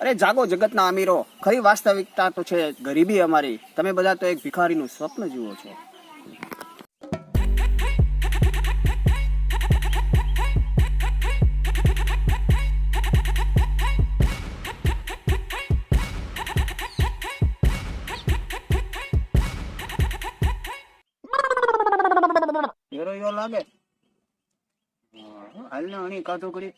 અરે જાગો જગતના અમીરો ખરી વાસ્તવિકતા તો છે ગરીબી અમારી? તમે બધા તો એક ભિખારીનું સ્વપ્ન જુઓ છો. લાગે. હાલ ને અણી કાતો કરી.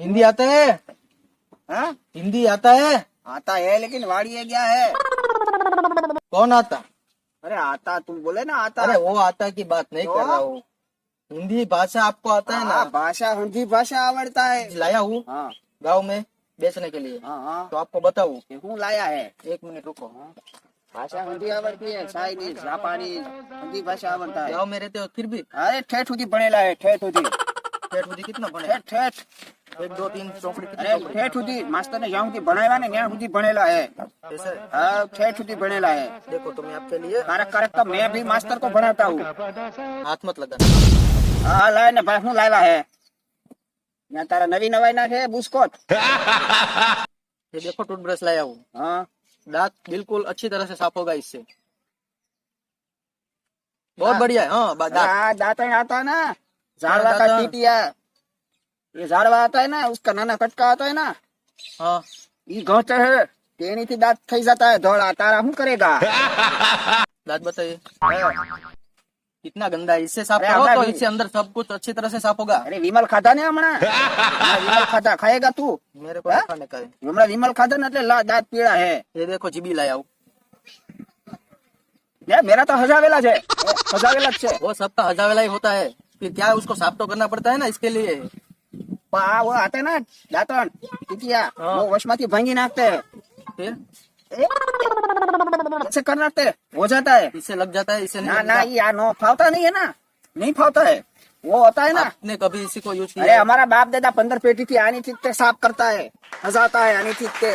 हिंदी आता है। हा? हिंदी आता है। आता है लेकिन वाड़िए क्या है? कौन आता? अरे आता तुम बोले ना आता। अरे वो आता की बात नहीं कर रहा तो? हूँ। हिंदी भाषा आपको आता है ना? हाँ, भाषा हिंदी भाषा आवड़ता है। लाया हूँ। हाँ। गाँव में बेचने के लिए। हाँ, तो आपको बताऊ। लाया है। एक मिनट रुको। भाषा हिंदी आवड़ती है चाइनीज़ जापानी हिंदी भाषा आवड़ता है। गाँव में रहते हो फिर भी? अरे ठेठ हुदी बनेला लाए ठेठ हुदी ठेठ हुदी कितना बने ठेठ। ठेठ एक दो तीन चौपड़ी कितनी અરે चौपड़ी? ठेठ સુધી માસ્ટર ને જ્યાં સુધી ભણાવ્યા ને ત્યાં સુધી ભણેલા है ऐसा है? हाँ ठेठ સુધી ભણેલા है देखो तो मैं आपके लिए कारक कारक तो मैं भी मास्टर को भणाता हूँ हाथ मत लगाना હા લાય ને ભાઈ હું લાવ્યા હે ત્યાં તારા નવી નવાઈ ના છે બુસ્કોટ ये देखो टूथब्रश लाया हूँ हाँ दांत बिल्कुल अच्छी तरह से साफ होगा इससे बहुत हाँ। बढ़िया है हाँ बा- दांत हाँ दातन आता है ना झाड़वा का दातन? ये એ आता है ना उसका नाना कटका आता है ना. ये ઘઉંચે है तेनी थी દાંત થઈ जाता है दौड़ आता रहा हूँ करेगा. दांत बताइए. कितना गंदा है इससे साफ़ करो तो, तो इससे अंदर सब कुछ अच्छी तरह से साफ़ होगा. अरे विमल खाता ने हमारा विमल खाता खाएगा तू? मेरे को हाँ? खाने का है. હમણાં વિમલ ખાધા ને એટલે દાંત પીળા ये देखो जीबी लाया हूँ ये मेरा तो हजावेला है हजावेला છે वो सबका हजावेला ही होता है. फिर क्या उसको साफ़ तो करना पड़ता है ना इसके लिए? પાવ હતા ને દાંતણ. ટીટિયા વશમાંથી ભાંગી નાખતે. ऐसे कर रखते हो जाता है इससे लग जाता है इससे ना ना यार नो फावता नहीं है ना नहीं फावता है वो होता है ना आपने कभी इसी को यूज़ किया अरे हमारा बाप दादा पंद्रह पेटी थी आनी चित्ते साफ़ करता है हजाता है आनी चित्ते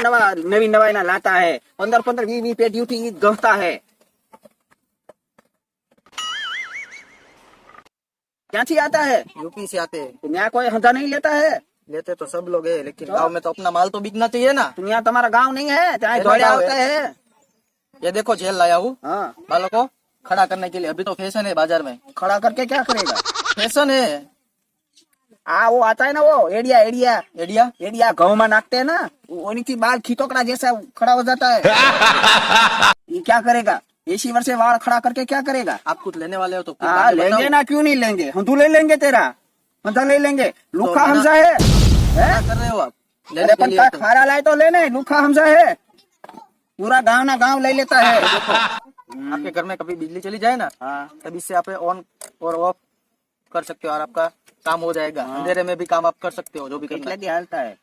नवा नवी नवाई ना लाता है पंद्रह पंद्रह वी वी पेटी उठी गहता है ક્યાંથી आता है यूपी से आते हैं तो यहाँ कोई हंधा नहीं लेता है लेते तो सब लोग है लेकिन गांव में तो अपना माल तो बिकना चाहिए ना तो यहाँ तुम्हारा गांव नहीं है ત્યાં मेरा दौड़े गाँव होते है। हैं ये देखो जेल लाया हूँ हाँ बालों को खड़ा करने के लिए अभी तो फैशन है बाजार में खड़ा करके क्या करेगा फैशन है आ वो आता है ना वो एडिया एडिया एडिया एडिया गाँव में नाखते हैं ना वो की बाल खीतोकड़ा जैसा खड़ा हो जाता है ये शिवर से वार खड़ा करके क्या करेगा? आप कुछ लेने वाले हो तो आ, हाँ, लेंगे ना क्यों नहीं लेंगे? हम तू ले लेंगे तेरा। हम तो ले लेंगे लूखा तो हमजा है, कर रहे हो आप? लेने के तो। खारा लाए तो लेने। लूखा हमजा है। पूरा गाँव ना गाँव ले लेता है। आपके घर में कभी बिजली चली जाए ना हाँ। तब इससे आप ऑन और ऑफ़ कर सकते हो और आपका काम हो जाएगा। हाँ। अंधेरे में भी काम आप कर सकते हो जो भी करना है।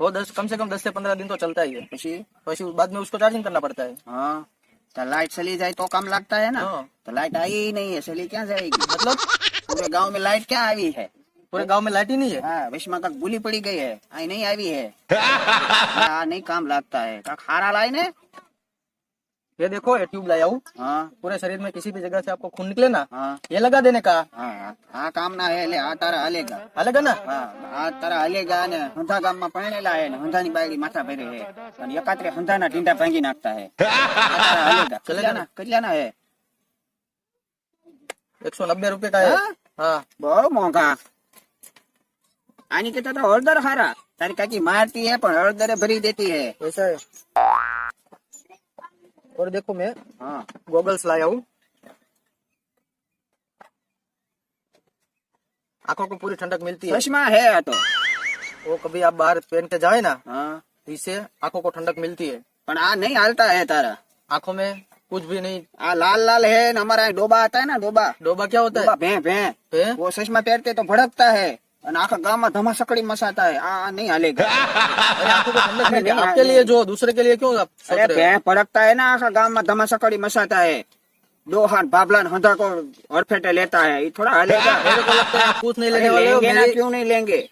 वो दस कम से कम दस से पंद्रह दिन तो चलता ही है। तो बाद में उसको चार्जिंग करना पड़ता है। हाँ। तो लाइट चली जाए तो काम लगता है ना हाँ। तो लाइट आई ही नहीं है चली क्या जाएगी मतलब पूरे गाँव में लाइट क्या आई है पूरे गाँव में लाइट ही नहीं है हाँ विश्व तक भूली पड़ी गई है आई नहीं आई है हाँ नहीं काम लगता है का खारा लाई ने ये देखो ये ट्यूब लाया हूँ हाँ पूरे शरीर में किसी भी जगह से आपको खून निकले ना हाँ ये लगा देने का હા આ કામ ના હે લે આ તારા હાલેગા अलग है ना હા આ તારા હાલેગા ને હંધા ગામમાં પરણેલા હે ને હંધાની બાયડી માથા ભરે હે અને એકાત્રે હંધાના ઢીંડા ભાંગી નાખતા હે આ તારા હાલેગા કેટલાના કેટલાના હે एक सौ नब्बे रूपए का है हाँ? हाँ બહુ મોંઘા આની કરતા તો હળદર હારા તારી કાકી મારતી હે પણ હળદરે ભરી દેતી હે ऐसा है और देखो मैं हाँ। गोगल्स लाया हूँ। आँखों को पूरी ठंडक मिलती है। चश्मा है तो। वो कभी आप बाहर पहन के जाए ना हाँ। इसे आँखों को ठंडक मिलती है। पर आ नहीं हालता है तारा। आँखों में कुछ भी नहीं। आ, लाल लाल है हमारा डोबा आता है ना डोबा। डोबा क्या होता है? भे, भे, भे? वो चश्मा पहनते तो भड़कता है। और आखा गाँव में धमासकड़ी मसाता है आ नहीं हालेगा अरे आपके लिए जो दूसरे के लिए क्यों आप सोच अरे रहे हो? भे भड़कता है ना आखा गाँव में धमासकड़ी मसाता है दो हाथ बाबला हंधा को हड़फेटे लेता है ये थोड़ा हालेगा मेरे को लगता है आप कुछ नहीं अरे लेने वाले हो लेंगे ना मेरी- क्यों नहीं लेंगे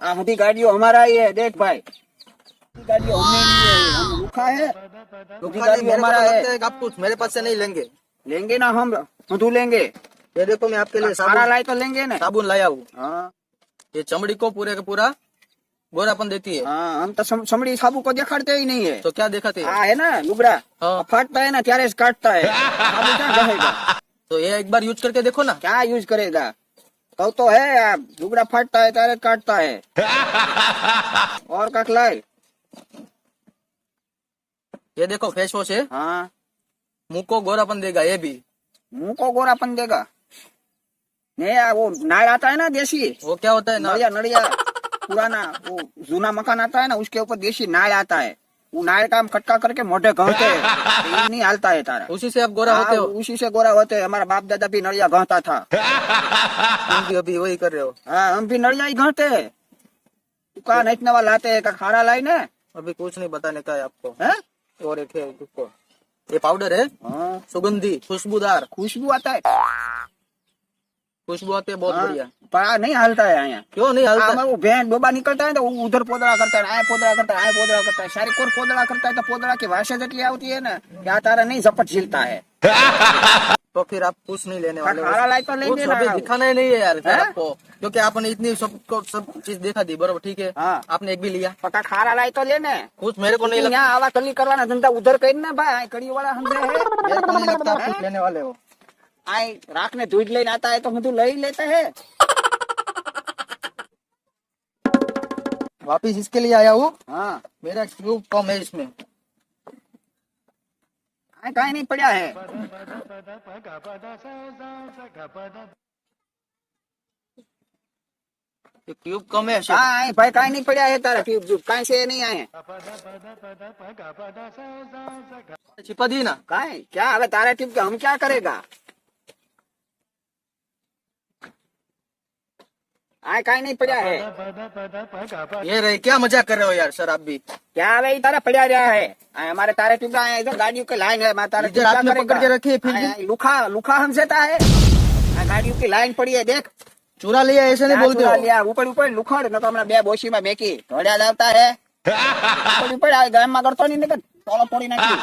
आ हदी गाड़ियों हमारा ही है देख भाई हदी गाड़ियों हमने है हम है हदी गाड़ियों मेरे को हमारा है लगता है कि आप कुछ मेरे पास से नहीं लेंगे लेंगे ना हम हंधू लेंगे ये देखो मैं आपके लिए सारा साबुन लाई तो लेंगे ना साबुन लाया हूँ हाँ ये चमड़ी को पूरे का पूरा गोरापन देती है। हाँ, हम तो चमड़ी साबू को दिखाते ही नहीं है। तो क्या दिखाते हाँ, है? ना लुबरा हाँ। फाटता है ना त्यारे काटता है। तो ये एक बार यूज़ करके देखो ना। क्या यूज़ करेगा? कहो तो है आप लुबरा फाटता है त्यारे काटता है। और काट लाए। ये देखो फेस वॉश है। हाँ। मुँह को गोरापन देगा ये भी। मुँह को गोरापन देगा। नहीं यार वो नाड़ आता है ना देसी वो क्या होता है नड़िया नड़िया पुराना वो जूना मकान आता है ना उसके ऊपर देसी नाड़ आता है। वो नाड़ का हम कटका करके मोटे घंटे हैं। नहीं हालता है तारा। उसी से आप गोरा होते हाँ, हो उसी से गोरा होते हैं। हमारा बाप दादा भी नड़िया घंटा था। हम भी अभी वही कर रहे हो? हाँ हम भी नड़िया ही घंटे है। कहा नहीं नवा लाते हैं का खारा लाई ने। अभी कुछ नहीं बताने का है आपको। हैं? और एक है ये पाउडर है? हाँ। सुगंधी खुशबूदार। खुशबू आता है। खुशबू आती है। बहुत हाँ, बढ़िया पर नहीं हालता है यहाँ। क्यों नहीं हलता? आમાં वो भैंस डोबा निकलता है तो उधर पोदड़ा करता है आए पोदड़ा करता है आए पोदड़ा करता है। सारी कोर पोदड़ा करता है तो पोदड़ा की भाषा जटली आती है ना। कि आ तारा नहीं झपट झीलता है। तो फिर आप कुछ नहीं लेने वाले। हो। लाई तो लेंगे दिखाना ही नहीं है यार आपको। क्योंकि आपने इतनी सबको सब चीज़ देखा दी बरोबर ठीक है? हाँ। आपने एक भी लिया। पक्का खारा लाई तो लेने। कुछ मेरे को नहीं लगता। आवा कली करवाना धंधा उधर कर ना भाई कड़ी वाला हमसे है। मेरे को नहीं लगता आप कुछ लेने वाले हो। आए राख ने दूध लेने आता है तो हम तो ले ही लेते हैं। वापिस इसके लिए आया हूँ। हाँ। मेरा ट्यूब कम है इसमें। कहीं नहीं पड़ा है। ट्यूब कम है हाँ भाई कहीं नहीं पड़ा है तारा ट्यूब ट्यूब कहीं से नहीं आए। छिपा दी ना। कहीं क्या अबे तारा ट्यूब का? हम क्या करेगा? आए कहीं नहीं पड़ा है ये रहे क्या मजाक कर रहे हो यार सर आप भी क्या भाई तारा पड़ा रहा है आए हमारे तारे ट्यूब आए इधर गाड़ियों के लाइन है मैं तारा इधर ट्यूब क्या आपने करेगा? पकड़ के रखी है फिर भी। आए, आए, लुखा लुखा हमसे था है आए, गाड़ियों की लाइन पड़ी है देख चुरा लिया ऐसे नहीं क्या बोलते चुरा हो लिया ऊपर ऊपर લુખડ ન તો હમણાં બે બોશીમાં મેકી ઢોળ્યા લાવતા હે ऊपर ऊपर આ ગામમાં કરતો નહીં ને કે તોળો તોડી નાખી